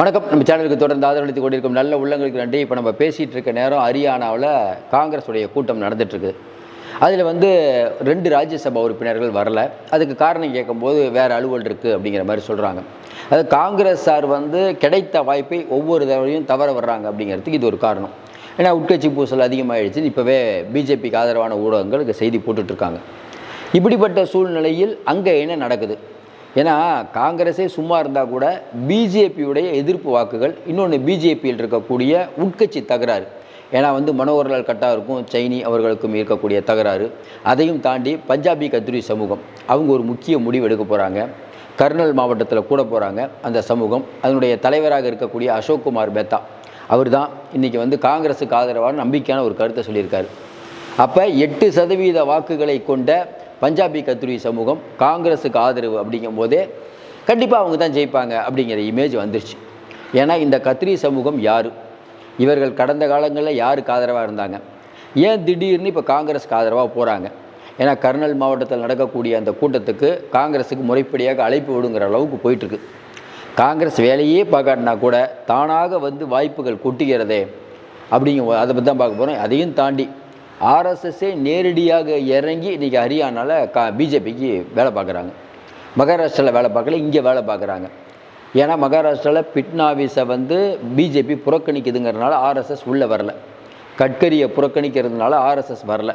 வணக்கம். நம்ம சேனலுக்கு தொடர்ந்து ஆதரவளித்து கொண்டிருக்கும் நல்ல உள்ளங்களுக்கு நன்றி. இப்போ நம்ம பேசிகிட்டு இருக்க நேரம் ஹரியானாவில் காங்கிரஸுடைய கூட்டம் நடந்துட்டுருக்கு. அதில் வந்து ரெண்டு ராஜ்யசபா உறுப்பினர்கள் வரல. அதுக்கு காரணம் கேட்கும்போது வேறு அலுவல் இருக்குது அப்படிங்கிற மாதிரி சொல்கிறாங்க அது காங்கிரஸ் சார் வந்து கிடைத்த வாய்ப்பை ஒவ்வொரு தடவையும் தவற வர்றாங்க அப்படிங்கிறதுக்கு இது ஒரு காரணம். ஏன்னா உட்கட்சி பூசல் அதிகமாகிடுச்சு இப்போவே பிஜேபிக்கு ஆதரவான ஊடகங்கள் செய்தி போட்டுட்ருக்காங்க இப்படிப்பட்ட சூழ்நிலையில் அங்கே என்ன நடக்குது? ஏன்னா காங்கிரஸே சும்மா இருந்தால் கூட பிஜேபியுடைய எதிர்ப்பு வாக்குகள் இன்னொன்று பிஜேபியில் இருக்கக்கூடிய உட்கட்சி தகராறு. ஏன்னா வந்து மனோகர்லால் கட்டாருக்கும் சைனி அவர்களுக்கும் இருக்கக்கூடிய தகராறு. அதையும் தாண்டி பஞ்சாபி கத்திரி சமூகம் அவங்க ஒரு முக்கிய முடிவு எடுக்க போகிறாங்க கர்னல் மாவட்டத்தில் கூட போகிறாங்க அந்த சமூகம். அதனுடைய தலைவராக இருக்கக்கூடிய அசோக் குமார் மேத்தா அவர் தான் இன்றைக்கி வந்து காங்கிரஸுக்கு ஆதரவான நம்பிக்கையான ஒரு கருத்தை சொல்லியிருக்காரு. அப்போ எட்டு சதவீத வாக்குகளை கொண்ட பஞ்சாபி கத்திரி சமூகம் காங்கிரஸுக்கு ஆதரவு அப்படிங்கும் போதே கண்டிப்பாக அவங்க தான் ஜெயிப்பாங்க அப்படிங்கிற இமேஜ் வந்துருச்சு. ஏன்னா இந்த கத்திரி சமூகம் யார்? இவர்கள் கடந்த காலங்களில் யாருக்கு ஆதரவாக இருந்தாங்க? ஏன் திடீர்னு இப்போ காங்கிரஸுக்கு ஆதரவாக போகிறாங்க ஏன்னா கர்னல் மாவட்டத்தில் நடக்கக்கூடிய அந்த கூட்டத்துக்கு காங்கிரஸுக்கு முறைப்படியாக அழைப்பு விடுங்கிற அளவுக்கு போயிட்டுருக்கு. காங்கிரஸ் வேலையே பார்க்காட்டினா கூட தானாக வந்து வாய்ப்புகள் கொட்டுகிறதே அப்படிங்க அதை பற்றி தான் பார்க்க போகிறோம் அதையும் தாண்டி ஆர்எஸ்எஸ்ஸே நேரடியாக இறங்கி இன்றைக்கி ஹரியானாவில் கா பிஜேபிக்கு வேலை பார்க்குறாங்க. மகாராஷ்டிராவில் வேலை பார்க்கல இங்கே வேலை பார்க்குறாங்க. ஏன்னா மகாராஷ்டிராவில் பிட்னாவிஸை வந்து பிஜேபி புறக்கணிக்குதுங்கிறதுனால ஆர்எஸ்எஸ் உள்ளே வரல. கட்கரியை புறக்கணிக்கிறதுனால ஆர்எஸ்எஸ் வரல.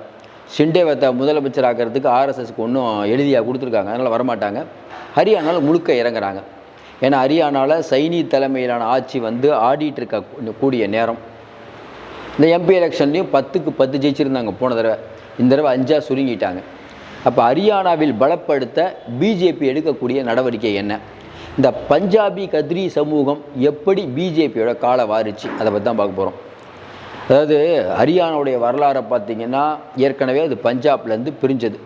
சிண்டேவத்தை முதலமைச்சர் ஆக்கிறதுக்கு ஆர்எஸ்எஸ்க்கு ஒன்றும் எழுதியாக கொடுத்துருக்காங்க அதனால் வரமாட்டாங்க. ஹரியானாவில் முழுக்க இறங்குறாங்க. ஏன்னா ஹரியானாவில் சைனி தலைமையிலான ஆட்சி வந்து ஆடிட்டு இருக்க கூடிய நேரம். இந்த எம்பி எலெக்ஷன்லேயும் பத்துக்கு பத்து ஜெயிச்சிருந்தாங்க. போன தடவை இந்த தடவை அஞ்சாக சுருங்கிட்டாங்க. அப்போ ஹரியானாவில் பலப்படுத்த பிஜேபி எடுக்கக்கூடிய நடவடிக்கை என்ன? இந்த பஞ்சாபி கத்ரி சமூகம் எப்படி பிஜேபியோட காலை வாரிச்சு? அதை பற்றி தான் பார்க்க போகிறோம் அதாவது ஹரியானாவுடைய வரலாறை பார்த்திங்கன்னா ஏற்கனவே அது பஞ்சாப்லேருந்து பிரிஞ்சது.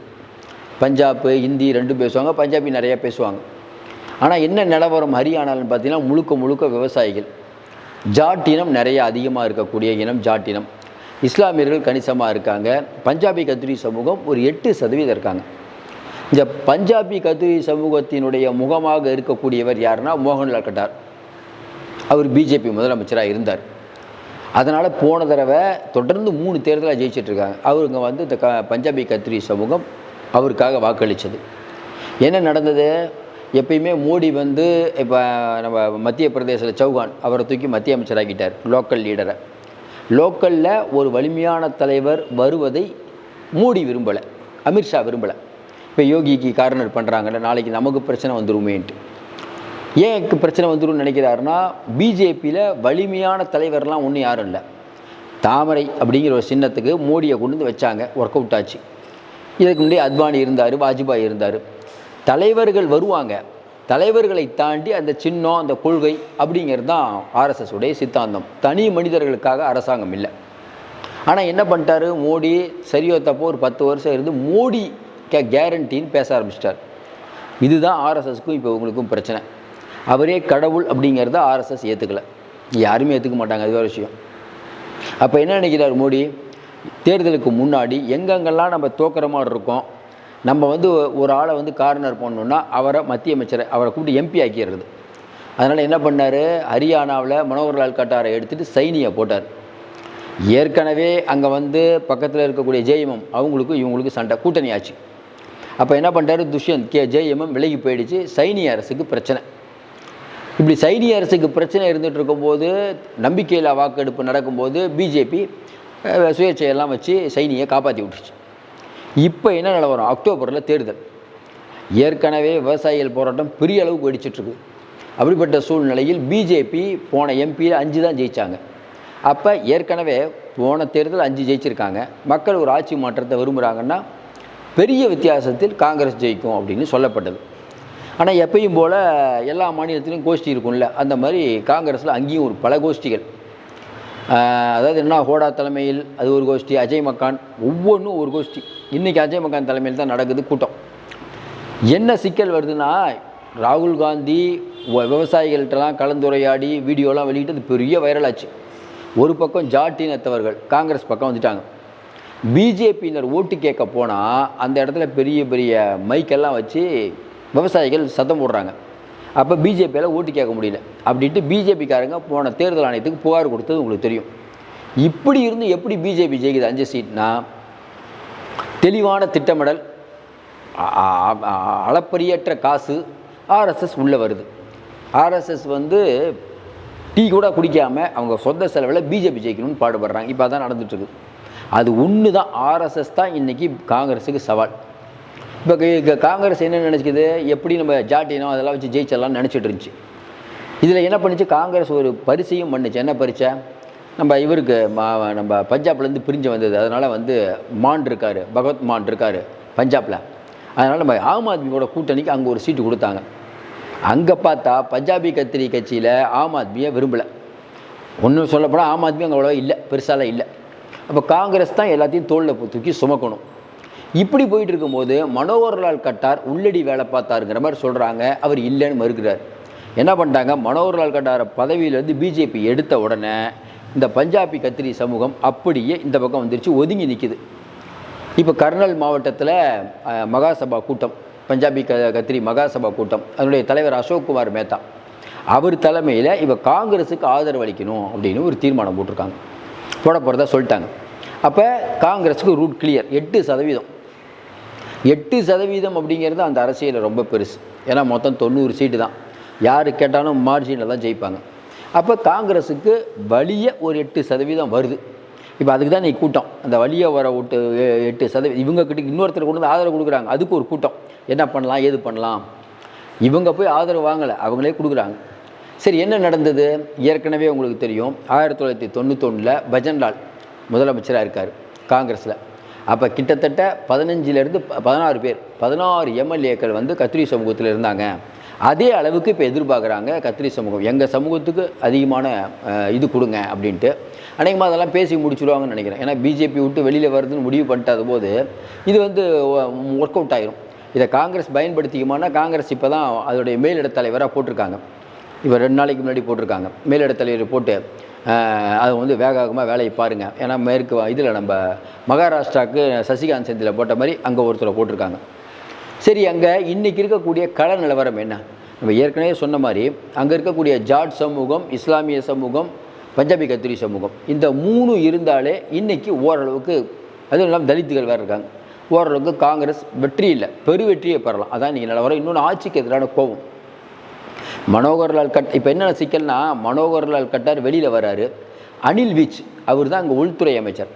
பஞ்சாப் ஹிந்தி ரெண்டும் பேசுவாங்க பஞ்சாபி நிறையா பேசுவாங்க. ஆனால் என்ன நிலவரம் ஹரியானான்னு பார்த்தீங்கன்னா முழுக்க முழுக்க விவசாயிகள். ஜாட் இனம் நிறைய அதிகமாக இருக்கக்கூடிய இனம் ஜாட் இனம். இஸ்லாமியர்கள் கணிசமாக இருக்காங்க. பஞ்சாபி கத்திரி சமூகம் ஒரு எட்டு சதவீதம் இருக்காங்க. இந்த பஞ்சாபி கத்திரி சமூகத்தினுடைய முகமாக இருக்கக்கூடியவர் யாருன்னா மோகன்லால் கட்டார். அவர் பிஜேபி முதலமைச்சராக இருந்தார். அதனால் போன தடவை தொடர்ந்து மூணு தேர்தலாக ஜெயிச்சிட்ருக்காங்க அவருங்க வந்து இந்த க பஞ்சாபி கத்திரி சமூகம் அவருக்காக வாக்களித்தது என்ன நடந்தது? எப்பயுமே மோடி வந்து இப்போ நம்ம மத்திய பிரதேசத்தில் சௌகான் அவரை தூக்கி மத்திய அமைச்சராக்கிட்டார் லோக்கல் லீடரை லோக்கலில் ஒரு வலிமையான தலைவர் வருவதை மோடி விரும்பலை அமித்ஷா விரும்பலை. இப்போ யோகிக்கு கார்னர் பண்ணுறாங்கல்ல நாளைக்கு நமக்கு பிரச்சனை வந்துருமேன்ட்டு. ஏன் பிரச்சனை வந்துரும்னு நினைக்கிறாருன்னா பிஜேபியில் வலிமையான தலைவர்லாம் ஒன்றும் யாரும் இல்லை. தாமரை அப்படிங்கிற ஒரு சின்னத்துக்கு மோடியை கொண்டு வந்து வச்சாங்க ஒர்க் அவுட் ஆச்சு. இதுக்கு முன்னாடி அத்வானி இருந்தார் வாஜ்பாய் இருந்தார். தலைவர்கள் வருவாங்க. தலைவர்களை தாண்டி அந்த சின்னம் அந்த கொள்கை அப்படிங்கிறது தான் ஆர்எஸ்எஸ் உடைய சித்தாந்தம். தனி மனிதர்களுக்காக அரசாங்கம் இல்லை. ஆனால் என்ன பண்ணிட்டாரு? மோடி சரியோ தப்போ ஒரு பத்து வருஷம் இருந்து மோடி கே கேரண்டின்னு பேச ஆரம்பிச்சிட்டார். இதுதான் ஆர்எஸ்எஸ்க்கும் இப்போ உங்களுக்கும் பிரச்சனை. அவரே கடவுள் அப்படிங்கிறத ஆர்எஸ்எஸ் ஏற்றுக்கலை யாருமே ஏற்றுக்க மாட்டாங்க. அது வேறு விஷயம். அப்போ என்ன நினைக்கிறார் மோடி? தேர்தலுக்கு முன்னாடி எங்கெங்கெல்லாம் நம்ம தோக்கிற மாதிரி இருக்கோம்? நம்ம வந்து ஒரு ஆளை வந்து கார்னர் போடணுன்னா அவரை மத்திய அமைச்சரை அவரை கூப்பிட்டு எம்பி ஆக்கிடுறது. அதனால் என்ன பண்ணார்? ஹரியானாவில் மனோகர்லால் கட்டாரை எடுத்துகிட்டு சைனியை போட்டார். ஏற்கனவே அங்கே வந்து பக்கத்தில் இருக்கக்கூடிய ஜெயமம் அவங்களுக்கும் இவங்களுக்கும் சண்டை கூட்டணி ஆச்சு. அப்போ என்ன பண்ணுறாரு துஷ்யந்த் கே ஜெயமம் விலகி போயிடுச்சு. சைனிய அரசுக்கு பிரச்சனை. இப்படி சைனிய அரசுக்கு பிரச்சனை இருந்துகிட்டு இருக்கும்போது நம்பிக்கையில் வாக்கெடுப்பு நடக்கும்போது பிஜேபி சுயேட்சையெல்லாம் வச்சு சைனியை காப்பாற்றி விட்டுருச்சு. இப்போ என்ன நிலவரம் அக்டோபரில் தேர்தல். ஏற்கனவே விவசாயிகள் போராட்டம் பெரிய அளவுக்கு வெடிச்சிட்ருக்கு அப்படிப்பட்ட சூழ்நிலையில் பிஜேபி போன எம்பியில் அஞ்சு தான் ஜெயித்தாங்க அப்போ ஏற்கனவே போன தேர்தல் அஞ்சு ஜெயிச்சிருக்காங்க. மக்கள் ஒரு ஆட்சி மாற்றத்தை விரும்புகிறாங்கன்னா பெரிய வித்தியாசத்தில் காங்கிரஸ் ஜெயிக்கும் அப்படின்னு சொல்லப்பட்டது. ஆனால் எப்பயும் போல் எல்லா மாநிலத்திலையும் கோஷ்டி இருக்கும்ல. அந்த மாதிரி காங்கிரஸில் அங்கேயும் ஒரு பல கோஷ்டிகள். அதாவது என்ன ஹோடா தலைமையில் அது ஒரு கோஷ்டி அஜய் மக்கான் ஒவ்வொன்றும் ஒரு கோஷ்டி. இன்றைக்கி அஜய் மக்கான் தலைமையில் தான் நடக்குது கூட்டம். என்ன சிக்கல் வருதுன்னா ராகுல் காந்தி விவசாயிகள்கிட்டலாம் கலந்துரையாடி வீடியோலாம் வெளியிட்டு அது பெரிய வைரலாச்சு. ஒரு பக்கம் ஜாட்டினத்தவர்கள் காங்கிரஸ் பக்கம் வந்துட்டாங்க. பிஜேபியினர் ஓட்டு கேட்க போனால் அந்த இடத்துல பெரிய பெரிய மைக்கெல்லாம் வச்சு விவசாயிகள் சத்தம் போடுறாங்க. அப்போ பிஜேபியால் ஓட்டு கேட்க முடியல. அப்படின்ட்டு பிஜேபிக்காரங்க போன தேர்தல் ஆணையத்துக்கு புகார் கொடுத்தது உங்களுக்கு தெரியும். இப்படி இருந்து எப்படி பிஜேபி ஜெயிக்குது அஞ்சு சீட்னா தெளிவான திட்டமிடல் அளப்பரியற்ற காசு ஆர்எஸ்எஸ் உள்ளே வருது. ஆர்எஸ்எஸ் வந்து டீ கூட குடிக்காமல் அவங்க சொந்த செலவில் பிஜேபி ஜெயிக்கணும்னு பாடுபடுறாங்க. இப்போ அதான் நடந்துட்டுருக்கு அது ஒன்று தான் ஆர்எஸ்எஸ் தான் இன்றைக்கி காங்கிரஸுக்கு சவால். இப்போ காங்கிரஸ் என்ன நினச்சிக்குது? எப்படி நம்ம ஜாட்டினோ அதெல்லாம் வச்சு ஜெயிச்சிடலாம்னு நினச்சிட்டு இருந்துச்சு. இதில் என்ன பண்ணுச்சு? காங்கிரஸ் ஒரு பரிசையும் பண்ணுச்சு. என்ன பரிசை? நம்ம இவருக்கு மா- நம்ம பஞ்சாப்லேருந்து பிரிஞ்சு வந்தது. அதனால் வந்து மான் இருக்கார் பகவத் மான் இருக்கார் பஞ்சாபில். அதனால் நம்ம ஆம் ஆத்மியோட கூட்டணிக்கு அங்கே ஒரு சீட்டு கொடுத்தாங்க. அங்கே பார்த்தா பஞ்சாபி கத்திரி கட்சியில் ஆம் ஆத்மியை விரும்பலை. ஒன்றும் சொல்லப்போனால் ஆம் ஆத்மி அங்கே அவ்வளோவா இல்லை பெருசாலாம் இல்லை. அப்போ காங்கிரஸ் தான் எல்லாத்தையும் தோளில் தூக்கி சுமக்கணும். இப்படி போயிட்டு இருக்கும்போது மனோகர்லால் கட்டார் உள்ளடி வேலை பார்த்தாருங்கிற மாதிரி சொல்கிறாங்க அவர் இல்லைன்னு மறுக்கிறார். என்ன பண்ணிட்டாங்க? மனோகர்லால் கட்டாரை பதவியிலேருந்து பிஜேபி எடுத்த உடனே இந்த பஞ்சாபி கத்திரி சமூகம் அப்படியே இந்த பக்கம் வந்துருச்சு ஒதுங்கி நிற்கிது இப்போ கர்னல் மாவட்டத்தில் மகாசபா கூட்டம் பஞ்சாபி க கத்திரி மகாசபா கூட்டம் அதனுடைய தலைவர் அசோக் குமார் மேத்தா. அவர் தலைமையில் இப்போ காங்கிரஸுக்கு ஆதரவு அளிக்கணும் அப்படின்னு ஒரு தீர்மானம் போட்டிருக்காங்க. போட போகிறதா சொல்லிட்டாங்க. அப்போ காங்கிரஸுக்கு ரூட் கிளியர் எட்டு சதவீதம். எட்டு சதவீதம் அப்படிங்கிறது அந்த அரசியலில் ரொம்ப பெருசு. ஏன்னா மொத்தம் தொண்ணூறு சீட்டு தான். யார் கேட்டாலும் மார்ஜினில் தான் ஜெயிப்பாங்க. அப்போ காங்கிரஸுக்கு வலிய ஒரு எட்டு சதவீதம் வருது. இப்போ அதுக்கு தான் நீ கூட்டம். அந்த வழியை வர விட்டு எட்டு சதவீதம் இவங்கக்கிட்ட இன்னொருத்தர் கொண்டு வந்து ஆதரவு கொடுக்குறாங்க. அதுக்கு ஒரு கூட்டம். என்ன பண்ணலாம்? ஏது பண்ணலாம்? இவங்க போய் ஆதரவு வாங்கலை. அவங்களே கொடுக்குறாங்க. சரி என்ன நடந்தது? ஏற்கனவே உங்களுக்கு தெரியும். ஆயிரத்தி தொள்ளாயிரத்தி தொண்ணூத்தொன்னில் பஜன்லால் முதலமைச்சராக இருக்கார் காங்கிரஸில். அப்போ கிட்டத்தட்ட பதினஞ்சிலேருந்து பதினாறு பேர் பதினாறு எம்எல்ஏக்கள் வந்து கத்திரி சமூகத்தில் இருந்தாங்க. அதே அளவுக்கு இப்போ எதிர்பார்க்குறாங்க கத்திரி சமூகம். எங்கள் சமூகத்துக்கு அதிகமான இது கொடுங்க அப்படின்ட்டு. அநேகமாக அதெல்லாம் பேசி முடிச்சுடுவாங்கன்னு நினைக்கிறேன். ஏன்னா பிஜேபி விட்டு வெளியில் வருதுன்னு முடிவு பண்ணிட்டாத போது இது வந்து ஒர்க் அவுட் ஆயிரும். இதை காங்கிரஸ் பயன்படுத்திக்குமானா காங்கிரஸ் இப்போ தான் அதோடைய மேலிட தலைவராக போட்டிருக்காங்க. இப்போ ரெண்டு நாளைக்கு முன்னாடி போட்டிருக்காங்க. மேலிடத்தலைவர் போட்டு அது வந்து வேக வேகமாக வேலையை பாருங்கள் ஏன்னா மேற்கு இதில் நம்ம மகாராஷ்டிராவுக்கு சசிகாந்த் செந்தில் போட்ட மாதிரி அங்கே ஒருத்தரை போட்டிருக்காங்க. சரி அங்கே இன்றைக்கி இருக்கக்கூடிய கள நிலவரம் என்ன? நம்ம ஏற்கனவே சொன்ன மாதிரி அங்கே இருக்கக்கூடிய ஜாட் சமூகம் இஸ்லாமிய சமூகம் பஞ்சாபி கத்திரி சமூகம் இந்த மூணு இருந்தாலே இன்றைக்கி ஓரளவுக்கு அதுவும் இல்லாமல் தலித்துகள் வேறு இருக்காங்க. ஓரளவுக்கு காங்கிரஸ் வெற்றி இல்லை பெரு வெற்றியை பெறலாம். அதான் இன்றைக்கி நிலவரம். இன்னொன்று ஆட்சிக்கு எதிரான கோபம். மனோகர்லால் கட் இப்போ என்ன சிக்கல்னா மனோகர்லால் கட்டார் வெளியில் வராரு. அனில் விஜ் அவர் தான் அங்கே உள்துறை அமைச்சர்.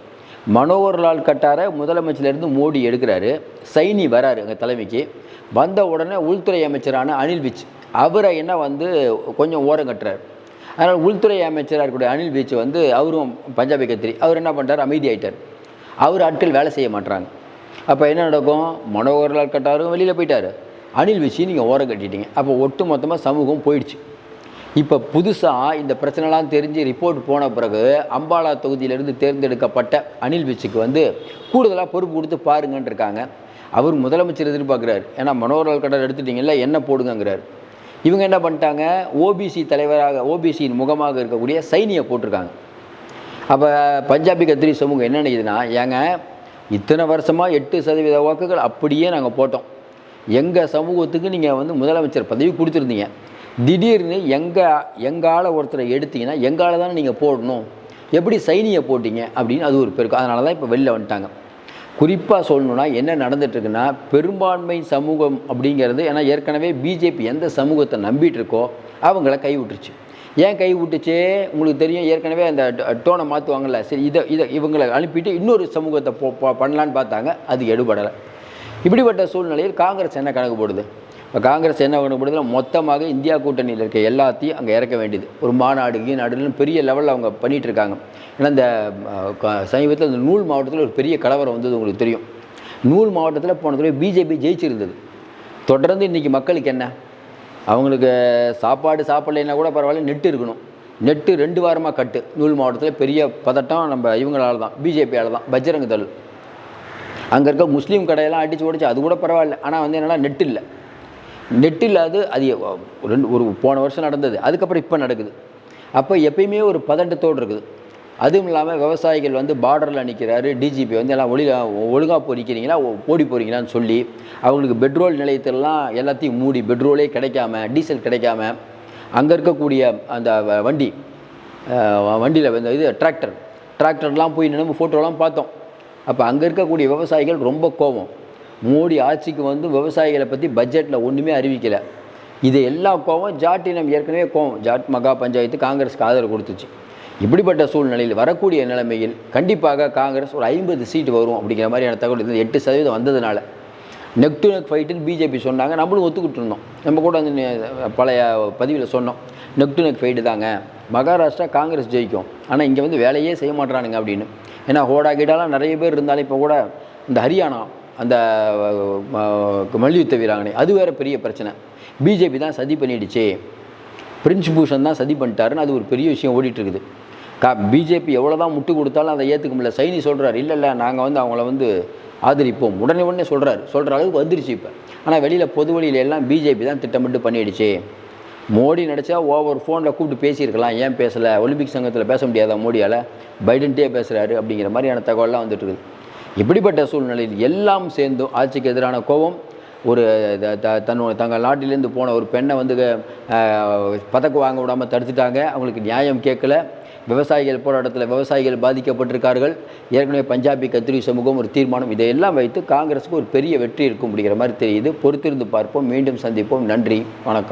மனோகர்லால் கட்டாரை முதலமைச்சர்லேருந்து மோடி எடுக்கிறாரு. சைனி வராரு எங்கள் தலைமைக்கு. வந்த உடனே உள்துறை அமைச்சரான அனில் விஜ் அவரை என்ன வந்து கொஞ்சம் ஓரம் கட்டுறாரு. அதனால் உள்துறை அமைச்சராக இருக்கக்கூடிய அனில் பீச் வந்து அவரும் பஞ்சாபி கத்திரி அவர் என்ன பண்ணுறாரு அமைதி அவர் ஆட்கள் வேலை செய்ய மாட்றாங்க. அப்போ என்ன நடக்கும்? மனோகர்லால் கட்டாரும் வெளியில் போயிட்டார். அனில் வச்சு நீங்கள் ஓரம் கட்டிட்டீங்க. அப்போ ஒட்டு மொத்தமாக சமூகம் போயிடுச்சு. இப்போ புதுசாக இந்த பிரச்சனைலாம் தெரிஞ்சு ரிப்போர்ட் போன பிறகு அம்பாலா தொகுதியிலிருந்து தேர்ந்தெடுக்கப்பட்ட அனில் விச்சுக்கு வந்து கூடுதலாக பொறுப்பு கொடுத்து பாருங்கன்னு இருக்காங்க அவர் முதலமைச்சர் எதிர்பார்க்குறாரு. ஏன்னா மனோகர்லால் கடல் எடுத்துட்டீங்கல்ல என்ன போடுங்கங்கிறார். இவங்க என்ன பண்ணிட்டாங்க? ஓபிசி தலைவராக ஓபிசியின் முகமாக இருக்கக்கூடிய சைனியை போட்டிருக்காங்க. அப்போ பஞ்சாபி கத்திரி சமூகம் என்ன நினைக்குதுன்னா ஏங்க இத்தனை வருஷமாக எட்டு சதவீத வாக்குகள் அப்படியே நாங்கள் போட்டோம். எங்கள் சமூகத்துக்கு நீங்கள் வந்து முதலமைச்சர் பதவி கொடுத்துருந்தீங்க. திடீர்னு எங்கள் எங்கால் ஒருத்தரை எடுத்தீங்கன்னா எங்கால் தானே நீங்கள் போடணும்? எப்படி சைனியை போட்டீங்க? அப்படின்னு அது ஒரு பெருக்கு அதனால தான் இப்போ வெளில வந்துட்டாங்க. குறிப்பாக சொல்லணுன்னா என்ன நடந்துட்டுருக்குன்னா பெரும்பான்மை சமூகம் அப்படிங்கிறது ஏன்னா ஏற்கனவே பிஜேபி எந்த சமூகத்தை நம்பிட்டு இருக்கோ அவங்கள கை விட்டுருச்சு ஏன் கை விட்டுச்சு உங்களுக்கு தெரியும் ஏற்கனவே அந்த டோனை மாற்றுவாங்கள்ல சரி இதை இதை இவங்களை அனுப்பிட்டு இன்னொரு சமூகத்தை போ- பண்ணலான்னு பார்த்தாங்க. அது எடுபடலை. இப்படிப்பட்ட சூழ்நிலையில் காங்கிரஸ் என்ன கணக்கு போடுது? இப்போ காங்கிரஸ் என்ன கணக்கு போடுதுன்னா மொத்தமாக இந்தியா கூட்டணியில் இருக்க எல்லாத்தையும் அங்கே இறக்க வேண்டியது. ஒரு மாநாடு கீநாடுன்னு பெரிய லெவலில் அவங்க பண்ணிகிட்டு இருக்காங்க. ஏன்னா இந்த க- சமீபத்தில் இந்த நூல் மாவட்டத்தில் ஒரு பெரிய கலவரம் வந்தது உங்களுக்கு தெரியும். நூல் மாவட்டத்தில் போன தடவை பிஜேபி ஜெயிச்சிருந்தது. தொடர்ந்து இன்றைக்கி மக்களுக்கு என்ன? அவங்களுக்கு சாப்பாடு சாப்பிட்லைன்னா கூட பரவாயில்ல நெட்டு இருக்கணும். நெட்டு ரெண்டு வாரமாக கட்டு. நூல் மாவட்டத்தில் பெரிய பதட்டம் நம்ம இவங்களால் தான் பிஜேபியால் தான் பஜ்ரங் தள். அங்கே இருக்க முஸ்லீம் கடையெல்லாம் அடித்து உடைச்சு அது கூட பரவாயில்ல. ஆனால் வந்து என்னென்னா நெட் இல்லை. நெட் இல்லாது அது ரெண்டு ஒரு போன வருஷம் நடந்தது. அதுக்கப்புறம் இப்போ நடக்குது. அப்போ எப்பயுமே ஒரு பதட்டத்தோடு இருக்குது. அதுவும் இல்லாமல் விவசாயிகள் வந்து பார்டரில் நிற்கிறாரு டிஜிபி வந்து எல்லாம் ஒளி ஒழுங்காக போறிக்கிறீங்களா? ஓடி போகிறீங்களான்னு சொல்லி அவங்களுக்கு பெட்ரோல் நிலையத்திலலாம் எல்லாத்தையும் மூடி பெட்ரோலே கிடைக்காம டீசல் கிடைக்காம அங்கே இருக்கக்கூடிய அந்த வ- வண்டி வண்டியில் இது டிராக்டர் டிராக்டர்லாம் போய் நினைவு ஃபோட்டோலாம் பார்த்தோம். அப்போ அங்கே இருக்கக்கூடிய விவசாயிகள் ரொம்ப கோபம். மோடி ஆட்சிக்கு வந்து விவசாயிகளை பற்றி பட்ஜெட்டில் ஒன்றுமே அறிவிக்கலை. இது எல்லா கோவம் ஜாட்டினம் ஏற்கனவே கோவம் ஜாட் மகா பஞ்சாயத்து காங்கிரஸ்க்கு ஆதரவு கொடுத்துச்சு. இப்படிப்பட்ட சூழ்நிலையில் வரக்கூடிய நிலைமையில் கண்டிப்பாக காங்கிரஸ் ஒரு ஐம்பது சீட்டு வரும் அப்படிங்கிற மாதிரியான தகவல் இது எட்டு சதவீதம் வந்ததுனால. நெக் டு நெக் ஃபைட்டுன்னு பிஜேபி சொன்னாங்க. நம்மளும் ஒத்துக்கிட்டு இருந்தோம். நம்ம கூட வந்து பழைய பதிவில் சொன்னோம். நெக் டு நெக் ஃபைட்டு தாங்க. மகாராஷ்டிரா காங்கிரஸ் ஜெயிக்கும். ஆனால் இங்கே வந்து வேலையே செய்ய மாட்றானுங்க அப்படின்னு. ஏன்னா ஹோடா கீடாலாம் நிறைய பேர் இருந்தாலும் இப்போ கூட இந்த ஹரியானா அந்த மல்யுத்த வீராங்கனை அது வேற பெரிய பிரச்சனை. பிஜேபி தான் சதி பண்ணிடுச்சு. பிரின்ஸ் பூஷன் தான் சதி பண்ணிட்டாருன்னு அது ஒரு பெரிய விஷயம் ஓடிட்டுருக்குது. கா பிஜேபி எவ்வளோ தான் முட்டு கொடுத்தாலும் அதை ஏற்றுக்க முடியல. சைனி சொல்கிறார் இல்லை இல்லை நாங்கள் வந்து அவங்கள வந்து ஆதரிப்போம். உடனே உடனே சொல்கிறார் சொல்கிற அளவுக்கு வந்துருச்சு இப்போ. ஆனால் வெளியில் பொது வழியில எல்லாம் பிஜேபி தான் திட்டமிட்டு பண்ணிடுச்சு. மோடி நினச்சா ஓவர் ஃபோனில் கூப்பிட்டு பேசியிருக்கலாம். ஏன் பேசலை? ஒலிம்பிக் சங்கத்தில் பேச முடியாதா மோடியால்? பைடன்ட்டே பேசுகிறாரு அப்படிங்கிற மாதிரியான தகவல்லாம் வந்துட்டு இருக்குது இப்படிப்பட்ட சூழ்நிலையில் எல்லாம் சேர்ந்தும் ஆட்சிக்கு எதிரான கோபம் ஒரு த- தன்னோட தங்கள் நாட்டிலேருந்து போன ஒரு பெண்ணை வந்து பதக்கம் வாங்க விடாமல் தடுத்துட்டாங்க. அவங்களுக்கு நியாயம் கேட்கல. விவசாயிகள் போராட்டத்தில் விவசாயிகள் பாதிக்கப்பட்டிருக்கார்கள். ஏற்கனவே பஞ்சாபி கத்திரி சமூகம் ஒரு தீர்மானம். இதையெல்லாம் வைத்து காங்கிரஸுக்கு ஒரு பெரிய வெற்றி இருக்கும் அப்படிங்கிற மாதிரி தெரியுது. பொறுத்திருந்து பார்ப்போம். மீண்டும் சந்திப்போம். நன்றி. வணக்கம்.